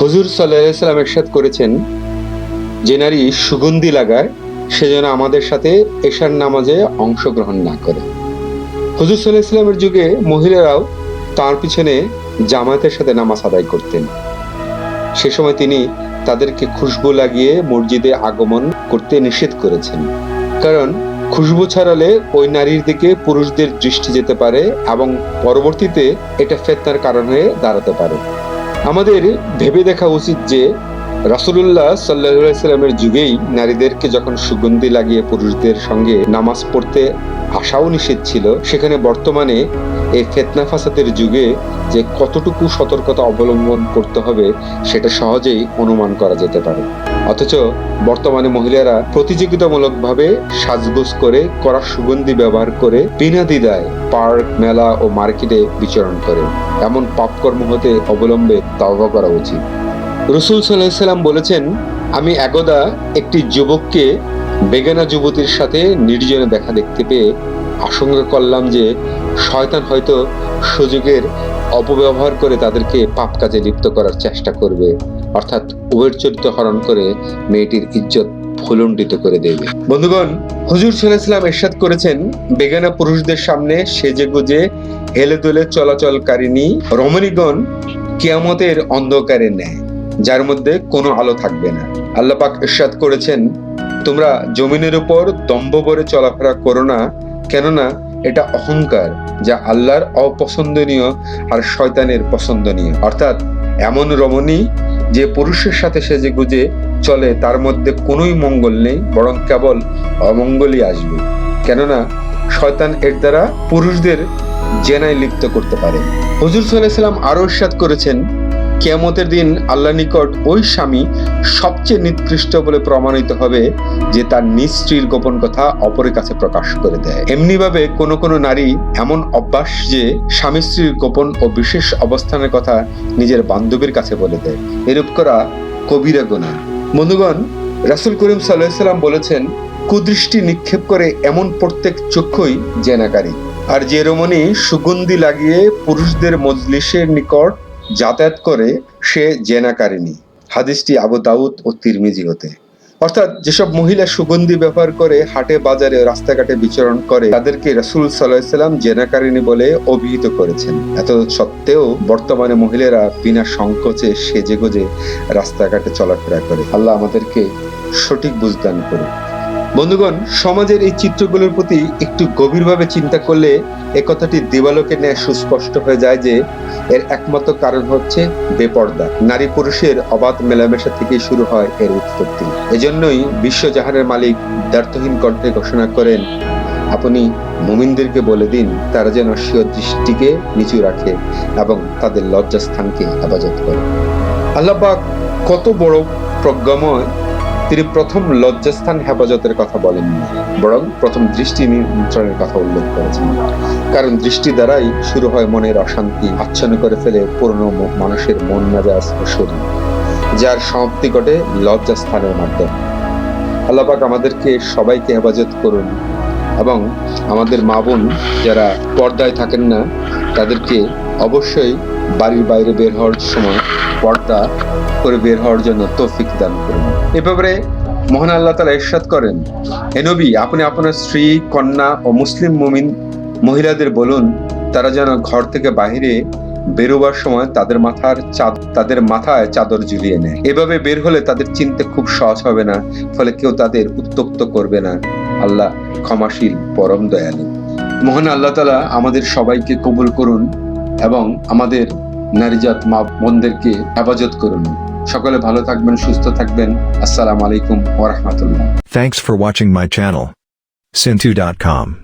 হুজুর সাল্লাম এরশাদ করেছেন, যে নারী সুগন্ধি লাগায়, সে যেন আমাদের সাথে এশার নামাজে অংশগ্রহণ না করে। হুজুর সাল্লাহ ইসলামের যুগে মহিলারাও তার পিছনে জামায়াতের সাথে নামাজ আদায় করতেন। সে সময় তিনি তাদেরকে খুশবু লাগিয়ে মসজিদে আগমন করতে নিষেধ করেছেন। কারণ খুশবু ছাড়ালে ওই নারীর দিকে পুরুষদের দৃষ্টি যেতে পারে এবং পরবর্তীতে এটা ফেতনার কারণ হয়ে দাঁড়াতে পারে। আমাদের ভেবে দেখা উচিত যে রাসুলুল্লাহ সাল্লাহ সাল্লামের যুগেই নারীদেরকে যখন সুগন্ধি লাগিয়ে পুরুষদের সঙ্গে নামাজ পড়তে আসাও নিষেধ ছিল, সেখানে বর্তমানে এই ফেতনা ফাসাদের যুগে যে কতটুকু সতর্কতা অবলম্বন করতে হবে, সেটা সহজেই অনুমান করা যেতে পারে। অথচ বর্তমানে মহিলারা প্রতিযোগিতামূলকভাবে সাজগোজ করে কড়া সুগন্ধি ব্যবহার করে বিনা দ্বিধায় পার্ক, মেলা ও মার্কেটে বিচরণ করে। এমন পাপকর্ম হতে অবলম্বে তাওবা করা উচিত। রসুল সাল্লাম বলেছেন, আমি একদা একটি যুবককে বেগানা যুবতীর সাথে নির্জনে দেখা দেখতে পেয়ে আশঙ্কা করলাম যে শয়তান হয়তো সুযোগের অপব্যবহার করে তাদেরকে পাপ কাজে লিপ্ত করার চেষ্টা করবে। অর্থাৎ উভয়ের চরিত্র হরণ করে মেয়েটির ইজ্জত ভুলণ্ডিত করে দেবে। বন্ধুগণ, হুজুর সাল্লাম এরশাদ করেছেন, বেগানা পুরুষদের সামনে সেজে গুজে হেলে দুলে চলাচলকারিনী রমণীগণ কিয়ামতের অন্ধকারে নেয়, যার মধ্যে কোনো আলো থাকবে না। আল্লাহ পাক ইরশাদ করেছেন, তোমরা জমিনের উপর দম্ভ ভরে চলাফেরা করো না, কেননা এটা অহংকার, যা আল্লাহর অপছন্দনীয় আর শয়তানের পছন্দনীয়। অর্থাৎ এমন রমণী যে পুরুষের সাথে সেজে গুজে চলে, তার মধ্যে কোনোই মঙ্গল নেই, বরং কেবল অমঙ্গলই আসবে। কেননা, শয়তান এর দ্বারা পুরুষদের জেনায় লিপ্ত করতে পারে। হুজুর সাল্লাহ সাল্লাম আরও ইরশাদ করেছেন কেয়ামতের দিন আল্লাহ নিকট ওই স্বামী সবচেয়ে নিকৃষ্ট বলে প্রমাণিত হবে যে তার নিজ স্ত্রীর গোপন কথা অপরের কাছে প্রকাশ করে দেয়। এমনিভাবে কোনো কোনো নারী এমন অভ্যাস যে স্বামী স্ত্রীর গোপন ও বিশেষ অবস্থানের কথা নিজের বান্ধবীর কাছে বলে দেয়। এরূপ করা কবিরা গোনা বন্ধুগণ, রাসুল করিম সাল্লাম বলেছেন, কুদৃষ্টি নিক্ষেপ করে এমন প্রত্যেক চক্ষুই জেনাকারী। আর যে রমণী সুগন্ধি লাগিয়ে পুরুষদের মজলিসের নিকট যাতায়াত করে সে জেনাকারিনী হাদিসটি আবু দাউদ ও তিরমিজি হতে। অর্থাৎ যেসব মহিলা সুগন্ধি ব্যবহার করে হাটে, বাজারে রাস্তাঘাটে বিচরণ করে, তাদেরকে রাসুল সাল্লাম জেনাকারিনী বলে অভিহিত করেছেন। এত সত্ত্বেও বর্তমানে মহিলারা বিনা সংকোচে সেজে গোজে রাস্তাঘাটে চলাফেরা করে। আল্লাহ আমাদেরকে সঠিক বুঝদান করুন বন্ধুগণ, সমাজের এই চিত্রগুলোর প্রতি একটু গভীরভাবে চিন্তা করলে এ কথাটি দেবালোকে ন্যায় সুস্পষ্ট হয়ে যায় যে, এর একমাত্র কারণ হচ্ছে বেপর্দা। নারী পুরুষের অবাধ মেলামেশা থেকেই শুরু হয় এর উৎপত্তি। এজন্যই বিশ্বজাহানের মালিক দ্বার্থহীন কণ্ঠে ঘোষণা করেন, আপনি মুমিনদেরকে বলে দিন, তারা যেন স্বীয় দৃষ্টিকে নিচু রাখে এবং তাদের লজ্জাস্থানকে হেফাজত করে। আল্লাহবাক কত বড় প্রজ্ঞাময় তিনি প্রথম লজ্জাস্থান হেফাজতের কথা বলেননি, বরং প্রথম দৃষ্টি নিয়ন্ত্রণের কথা উল্লেখ করেছেন। কারণ দৃষ্টি দ্বারাই শুরু হয় মনের অশান্তি, আচ্ছন্ন করে ফেলে পুরনো মানুষের মন মেজাজ ও শরীর, যার সমাপ্তি ঘটে লজ্জাস্থানের মাধ্যমে। আল্লাপাক আমাদেরকে সবাইকে হেফাজত করুন এবং আমাদের মা বোন যারা পর্দায় থাকেন না, তাদেরকে অবশ্যই বাড়ির বাইরে বের হওয়ার সময় পর্দা করে বের হওয়ার জন্য তৌফিক দান করুন। এ ব্যাপারে মহান আল্লাহ তালা ইরশাদ করেন, হে নবী, আপনি আপনার স্ত্রী, কন্যা ও মুসলিম মুমিন মহিলাদের বলুন, তারা যেন ঘর থেকে বাইরে বেরোবার সময় তাদের মাথার চাদ, তাদের মাথায় চাদর ঝুলিয়ে নেয়। এভাবে বের হলে তাদের চিনতে খুব সহজ হবে না, ফলে কেউ তাদের উত্তক্ত করবে না। আল্লাহ ক্ষমাশীল, পরম দয়ালু। মহান আল্লাহ তালা আমাদের সবাইকে কবুল করুন। এবং আমাদের নারীজাত মা বোনদেরকে হেফাজত করুন। সকলে ভালো থাকবেন, সুস্থ থাকবেন। আসসালামু আলাইকুম ওরহমতুল্লাহ thanks for watching my channel Sintu.com